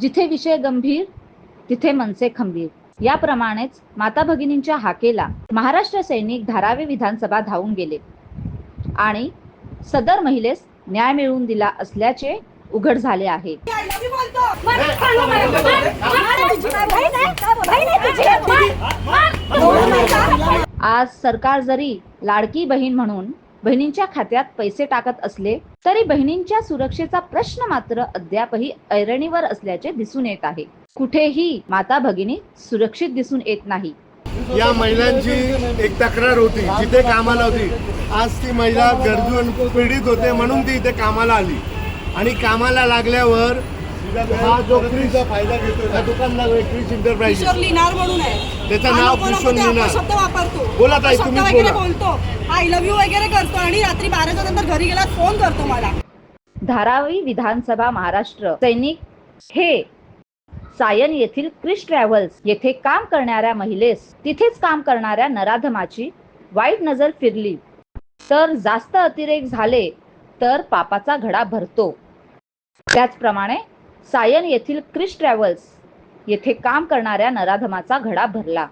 जिथे विषय गंभीर तिथे मनसे खंबीर. याप्रमाणेच माता भगिनींच्या हाकेला महाराष्ट्र सैनिक धारावी विधानसभा धावून गेले. आणि सदर महिलेस न्याय मिळवून दिला असल्याचे उघड झाले आहे. आज सरकार जरी लाडकी बहीण म्हणून बहिणींच्या खात्यात पैसे टाकत असले तरी बहिणींच्या सुरक्षेचा प्रश्न मात्र अद्यापही ऐरणीवर असल्याचे दिसून येत आहे. कुठेही माता भगिनी सुरक्षित दिसून येत नाही. या महिलांची एक तक्रार होती जिथे कामाला होती. आज ती महिला गरजून पीडित होते म्हणून ती इथे कामाला आली. आणि कामाला लागल्यावर हा जो क्रिस फायदा घेतो त्या दुकानदार क्रिस इंटरप्राइजेस किशोर लिनार म्हणून आहे. त्याचं हा नाव किशोर लिनार. अपशब्द वापरतो. बोला ताई, वगैरे बोला. बोलतो. आय लव्ह यू वगैरे करतो आणि रात्री बाराच्या नंतर घरी गेला फोन करतो मला. धारावी विधानसभा महाराष्ट्र. सैनिक हे सायन येथील क्रिश ट्रॅव्हल्स येथे काम करणाऱ्या महिलेस तिथेच काम करणाऱ्या नराधमाची वाईट नजर फिरली. तर जास्त अतिरेक झाले तर पापाचा घडा भरतो. त्याचप्रमाणे सायन येथील क्रिश ट्रॅव्हल्स येथे काम करणाऱ्या नराधमाचा घडा भरला.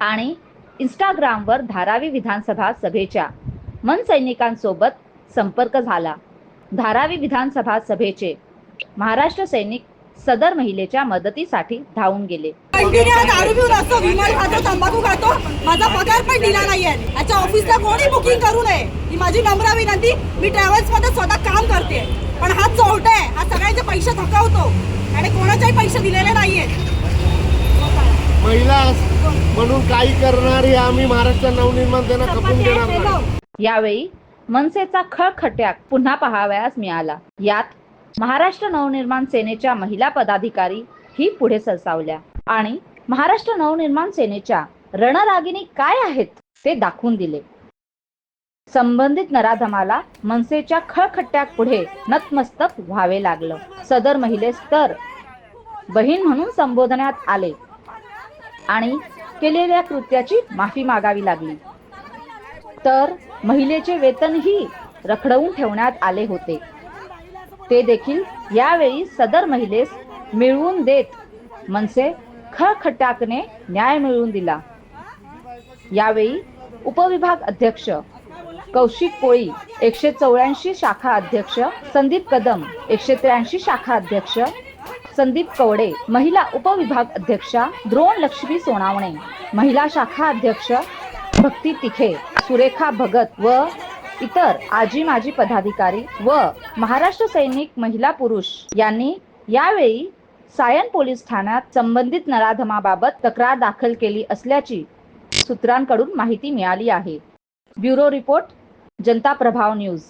आणि इंस्टाग्रामवर धारावी विधानसभा सभेच्या मनसैनिकांसोबत संपर्क झाला. धारावी विधानसभा सभेचे महाराष्ट्र सैनिक सदर महिलेच्या मदतीसाठी धावून गेले. दारू पिऊन असतो विमान खातो तंबाखू खातो. माझा पगार पण दिला नाहीये. याच्या ऑफिसला कोणी बुकिंग करू नये? ही माझी नम्र विनंती. मी ट्रॅव्हल्समध्ये स्वतः काम करते पण हा चोरटा आहे. हा सगळ्यांचे पैसे थकवतो. आणि कोणाच्याही पैसे दिलेले नाहीयेत महिला म्हणून काही करणारी आम्ही महाराष्ट्र नवनिर्माण त्यांना खपून देणार नाही यावेळी मनसेचा खळखट्याक पुन्हा पाहावयास मिळाला. यात महाराष्ट्र नवनिर्माण सेनेच्या महिला पदाधिकारी ही पुढे सरसावल्या. आणि महाराष्ट्र नवनिर्माण सेनेच्या रणरागिणी काय आहेत ते दाखवून दिले. संबंधित नराधमाला मनसेच्या खळखट्याक पुढे नतमस्तक व्हावे लागलं. सदर महिलेस तर बहीण म्हणून संबोधण्यात आले आणि केलेल्या कृत्याची माफी मागावी लागली. तर महिलेचे वेतनही रखडवून ठेवण्यात आले होते. ते देखील यावेळी सदर महिलेस मिळवून देत मनसे खळखट्याकने न्याय मिळवून दिला. यावेळी उपविभाग अध्यक्ष कौशिक कोळी एकशे चौऱ्याऐंशी शाखा अध्यक्ष. संदीप कदम एकशे त्र्याऐंशी शाखा अध्यक्ष. संदीप कवडे महिला उपविभाग अध्यक्षा. द्रोण लक्ष्मी सोनावणे महिला शाखा अध्यक्ष. भक्ती तिखे सुरेखा भगत व इतर आजी माजी पदाधिकारी व महाराष्ट्र सैनिक महिला पुरुष यांनी यावेळी सायन पोलीस ठाण्यात संबंधित नराधमाबाबत तक्रार दाखल केली असल्याची सूत्रांकडून माहिती मिळाली आहे. ब्युरो रिपोर्ट जनता प्रभाव न्यूज.